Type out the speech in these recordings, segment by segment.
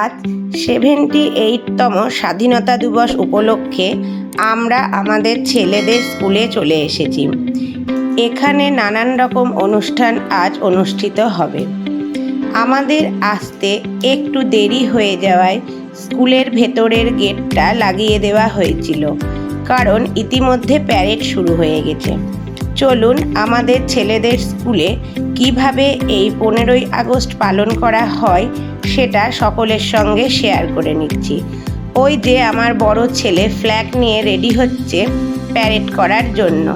আজ সেভেন্টি এইটতম স্বাধীনতা দিবস উপলক্ষে আমরা আমাদের ছেলেদের স্কুলে চলে এসেছি। এখানে নানান রকম অনুষ্ঠান আজ অনুষ্ঠিত হবে। আমাদের আসতে একটু দেরি হয়ে যাওয়ায় স্কুলের ভেতরের গেটটা লাগিয়ে দেওয়া হয়েছিল, কারণ ইতিমধ্যে প্যারেড শুরু হয়ে গেছে। চলুন আমাদের ছেলেদের স্কুলে কীভাবে এই পনেরোই আগস্ট পালন করা হয় সেটা সকলের সঙ্গে শেয়ার করে নিচ্ছি। ওই যে আমার বড় ছেলে ফ্ল্যাগ নিয়ে রেডি হচ্ছে প্যারেড করার জন্য।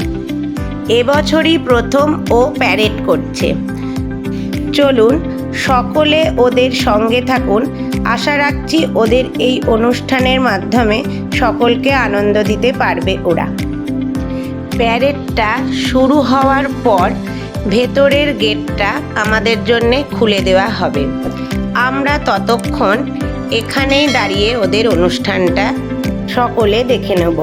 এবছরই প্রথম ও প্যারেড করছে। চলুন সকলে ওদের সঙ্গে থাকুন। আশা রাখছি ওদের এই অনুষ্ঠানের মাধ্যমে সকলকে আনন্দ দিতে পারবে ওরা। প্যারেডটা শুরু হওয়ার পর ভেতরের গেটটা আমাদের জন্যে খুলে দেওয়া হবে। আমরা ততক্ষণ এখানেই দাঁড়িয়ে ওদের অনুষ্ঠানটা সকলে দেখে নেব।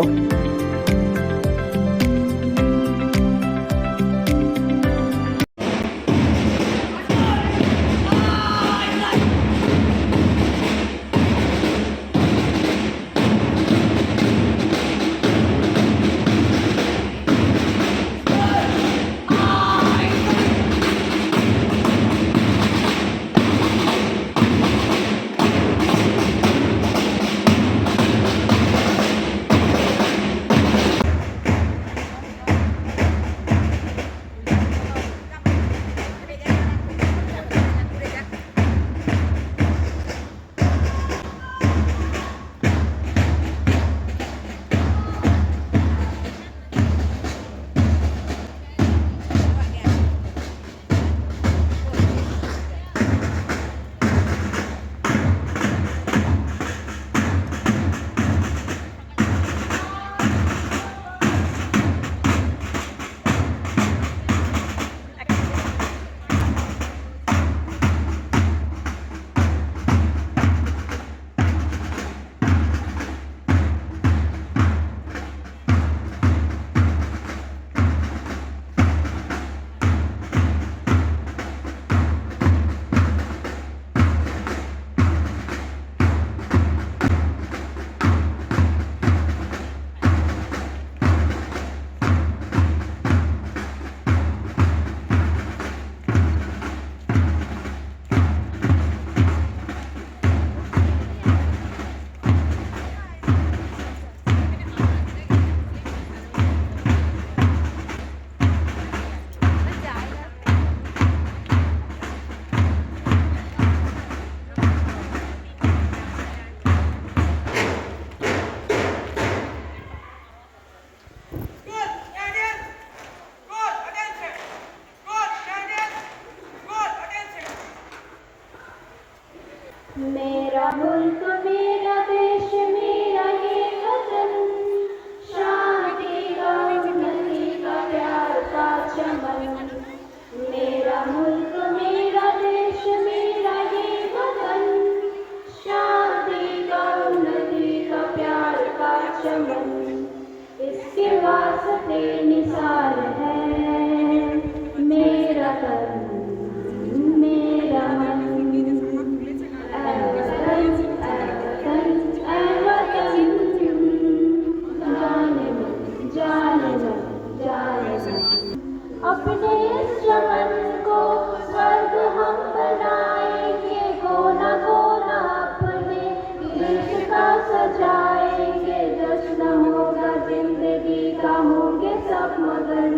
अपने इस चमन को स्वर्ग हम बनाएँगे, कोना कोना अपने देश का सजाएँगे। जश्न होगा, ज़िंदगी का होंगे सब मगन,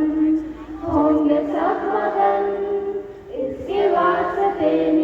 होंगे सब मगन। इसके वास्ते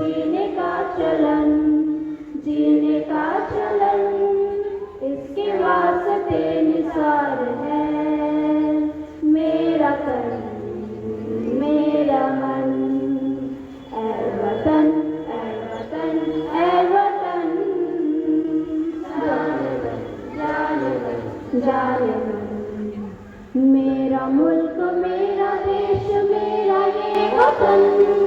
जीने का चलन, जीने का चलन, इसके वास्ते निसार है। मेरा तन मेरा मन, ऐ वतन ऐ वतन जाने वन मेरा मुल्क, मेरा देश, मेरा ये वतन।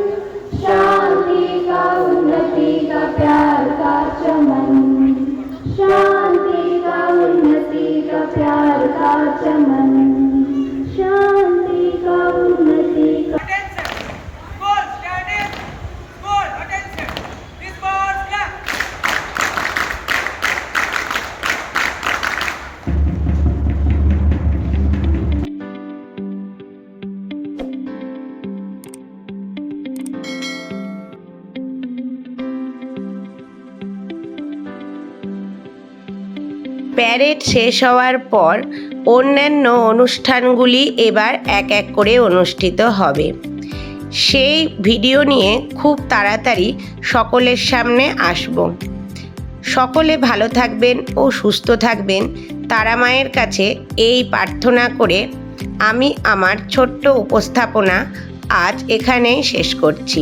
প্যারেড শেষ হওয়ার পর অন্যান্য অনুষ্ঠানগুলি এবার এক এক করে অনুষ্ঠিত হবে। সেই ভিডিও নিয়ে খুব তাড়াতাড়ি সকলের সামনে আসব। সকলে ভালো থাকবেন ও সুস্থ থাকবেন। তারা মায়ের কাছে এই প্রার্থনা করে আমি আমার ছোট্ট উপস্থাপনা আজ এখানেই শেষ করছি।